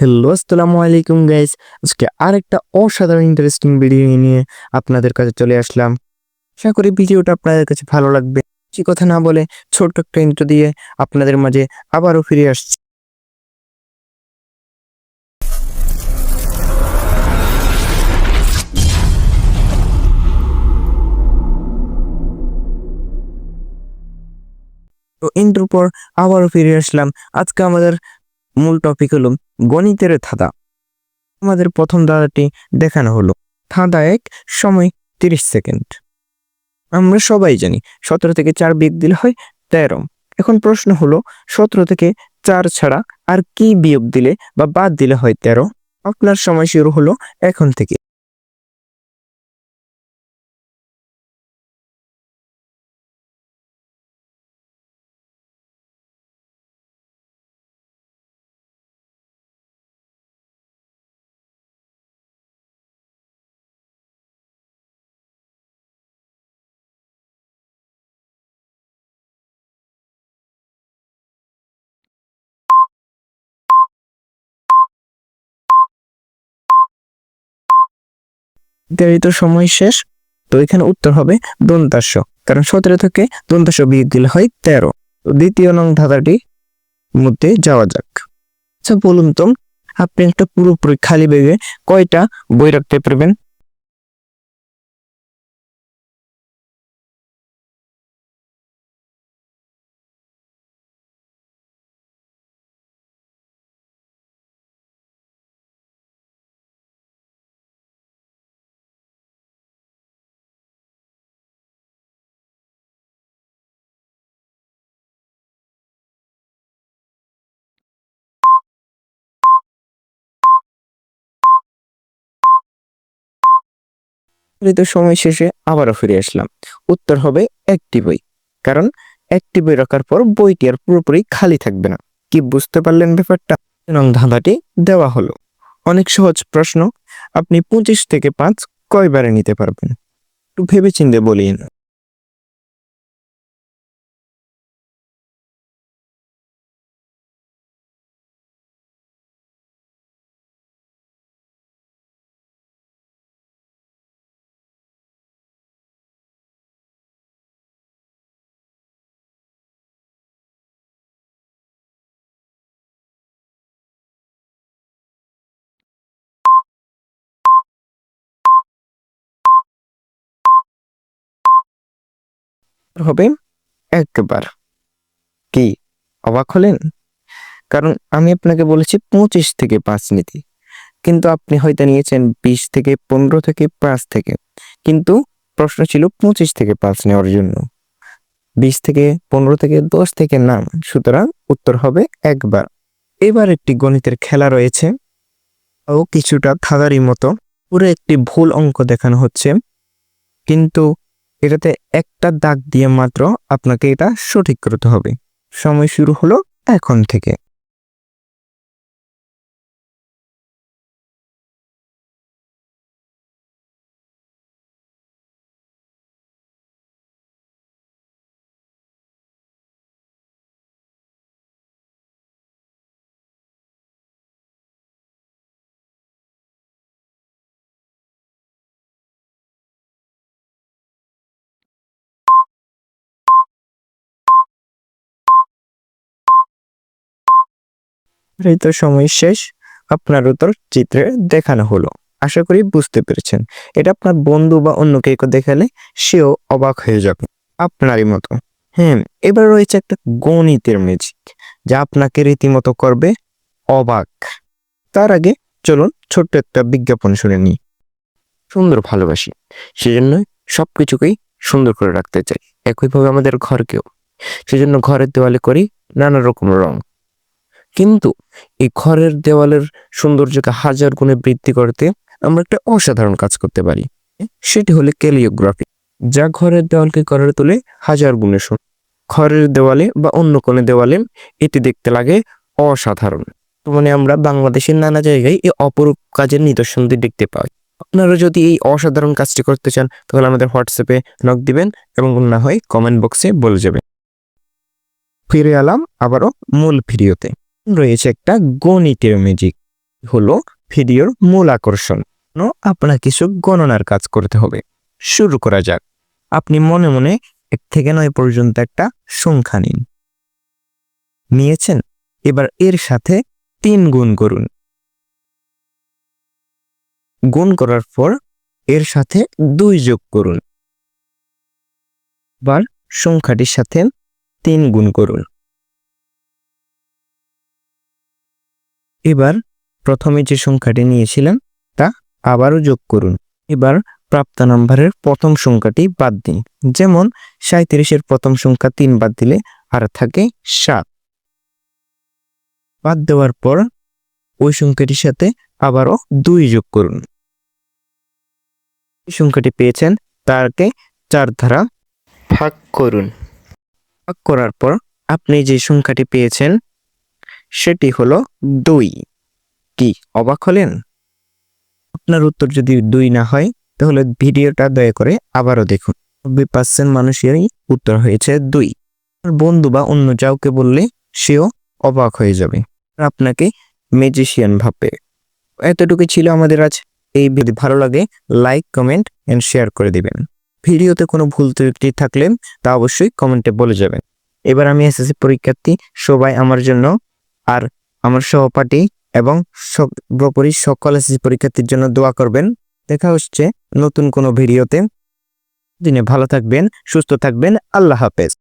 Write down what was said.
Hello আসসালামু আলাইকুম guys আজকে আরেকটা অসাধারণ ইন্টারেস্টিং ভিডিও নিয়ে আপনাদের কাছে চলে আসলাম। আশা করি ভিডিওটা আপনাদের কাছে ভালো লাগবে। বেশি কথা না বলে ছোট্ট একটা ইন্ট্রো দিয়ে আপনাদের মাঝে আবারও ফিরে আসছি। তো ইন্ট্রোর পর আবারও ফিরে আসলাম। আজকে আমাদের মূল টপিক হলো গণিতের ধাঁধা। আমাদের প্রথম ধাঁধাটি দেখানো হলো। ধাঁধা এক সময় তিরিশ সেকেন্ড। আমরা সবাই জানি সতেরো থেকে চার বিয়োগ দিলে হয় তেরো। এখন প্রশ্ন হলো, সতেরো থেকে চার ছাড়া আর কি বিয়োগ দিলে বা বাদ দিলে হয় তেরো? আপনার সময় শুরু হলো এখন থেকে। নির্ধারিত সময় শেষ। তো এখানে উত্তর হবে দন্তাস্য কারণ সতেরো থেকে দন্তাস্য বিয়োগ দিলে হয় তেরো। তো দ্বিতীয় নং ধাঁধাটি মধ্যে যাওয়া যাক। আচ্ছা বলুন তো, আপনি একটা পুরোপুরি খালি বেগে কয়টা বই রাখতে পারবেন? নির্ধারিত সময় শেষে আবারও ফিরে আসলাম। উত্তর হবে একটি বই। কারণ একটি বই রাখার পর বইটি আর পুরোপুরি খালি থাকবে না। কি বুঝতে পারলেন ব্যাপারটা? এবং ধাঁধাটি দেওয়া হলো। অনেক সহজ প্রশ্ন। আপনি পঁচিশ থেকে পাঁচ কয়বারে নিতে পারবেন। একটু ভেবে বলিয়ে বলিন হবে একবার। কি, অবাক হলেন? কারণ আমি আপনাকে বলেছি পঁচিশ থেকে পাঁচ নিতে। কিন্তু আপনি হয়তো নিয়েছেন বিশ থেকে পনেরো থেকে পাঁচ থেকে। কিন্তু প্রশ্ন ছিল পঁচিশ থেকে পাঁচ নেওয়ার জন্য। বিশ থেকে পনেরো থেকে দশ থেকে নাম। সুতরাং উত্তর হবে একবার। এবার একটি গণিতের খেলা রয়েছে। ও কিছুটা খাদারি মতো। পুরো একটি ভুল অঙ্ক দেখানো হচ্ছে। কিন্তু এটাতে একটা দাগ দিয়ে মাত্র আপনাকে এটা সঠিক করতে হবে। সময় শুরু হলো এখন থেকে। এই তো সময় শেষ আপনার উত্তর চিত্রে দেখানো হলো। আশা করি বুঝতে পেরেছেন। এটা আপনার বন্ধু বা অন্য কেউ দেখালে সেও অবাক হয়ে যাবে। আপনারই মতো। হ্যাঁ এবার রয়েছে একটা গণিতের ম্যাজিক, যা আপনাকে রীতিমতো করবে অবাক। তার আগে চলুন ছোট্ট একটা বিজ্ঞাপন শুনে নিই। সুন্দর ভালোবাসি, সেজন্য সব কিছুকেই সুন্দর করে রাখতে চাই, একইভাবে আমাদের ঘরকেও। সেজন্য ঘরের দেওয়ালে করি নানা রকম রং। কিন্তু এই ঘরের দেওয়ালের সৌন্দর্যকে হাজার গুণে বৃদ্ধি করতে আমরা একটা অসাধারণ কাজ করতে পারি। সেটি হলো ক্যালিওগ্রাফি, যা ঘরের দেওয়ালকে করে তোলে হাজার গুণে ঘরের দেওয়ালে বা অন্য কোনো দেওয়ালে এটি দেখতে লাগে অসাধারণ। মানে আমরা বাংলাদেশের নানা জায়গায় এই অপরূপ কাজের নিদর্শনটি দেখতে পাই। আপনারা যদি এই অসাধারণ কাজটি করতে চান, তাহলে আমাদের হোয়াটসঅ্যাপে নক দিবেন এবং না হয় কমেন্ট বক্সে বলে যাবেন। ফিরে এলাম আবারও মূল ভিডিওতে। রয়েছে একটা গণিতের ম্যাজিক হলো ভিডিওর মূল আকর্ষণ। আপনার কিছু গণনার কাজ করতে হবে। শুরু করা যাক। আপনি মনে মনে এক থেকে নয় পর্যন্ত একটা সংখ্যা নিন। নিয়েছেন? এবার এর সাথে তিন গুণ করুন। গুণ করার পর এর সাথে দুই যোগ করুন। এবার সংখ্যাটির সাথে তিন গুণ করুন। এবার প্রথমে যে সংখ্যাটি নিয়েছিলেন তা আবারও যোগ করুন। এবার প্রাপ্ত নাম্বারের প্রথম সংখ্যাটি বাদ দিন। যেমন সাঁত্রিশের প্রথম সংখ্যা তিন বাদ দিলে আর থাকে সাত। বাদ দেওয়ার পর ওই সংখ্যাটির সাথে আবারও দুই যোগ করুন। সংখ্যাটি পেয়েছেন তাকে চার ধারা ভাগ করুন। ভাগ করার পর আপনি যে সংখ্যাটি পেয়েছেন সেটি হলো দুই। কি, অবাক হলেন? আপনার উত্তর যদি দুই না হয়, তাহলে ভিডিওটা দয়া করে আবারও দেখুন। নব্বই পার্সেন্ট মানুষেরই উত্তর হয়েছে দুই। বন্ধু বা অন্য কাউকে বললে সেও অবাক হয়ে যাবে। আপনাকে ম্যাজিশিয়ান ভাববে। এতটুকু ছিল আমাদের আজ। এই ভিডিও ভালো লাগে লাইক কমেন্ট অ্যান্ড শেয়ার করে দিবেন। ভিডিওতে কোনো ভুল ত্রুটি থাকলে তা অবশ্যই কমেন্টে বলে যাবেন। এবার আমি এসএসসি পরীক্ষার্থী সবাই আমার জন্য আর আমার সহপাঠী এবং সর্বোপরি সকল এসএসসি পরীক্ষার্থীর জন্য দোয়া করবেন। দেখা হচ্ছে নতুন কোনো ভিডিওতে। দিনে ভালো থাকবেন, সুস্থ থাকবেন। আল্লাহ হাফেজ।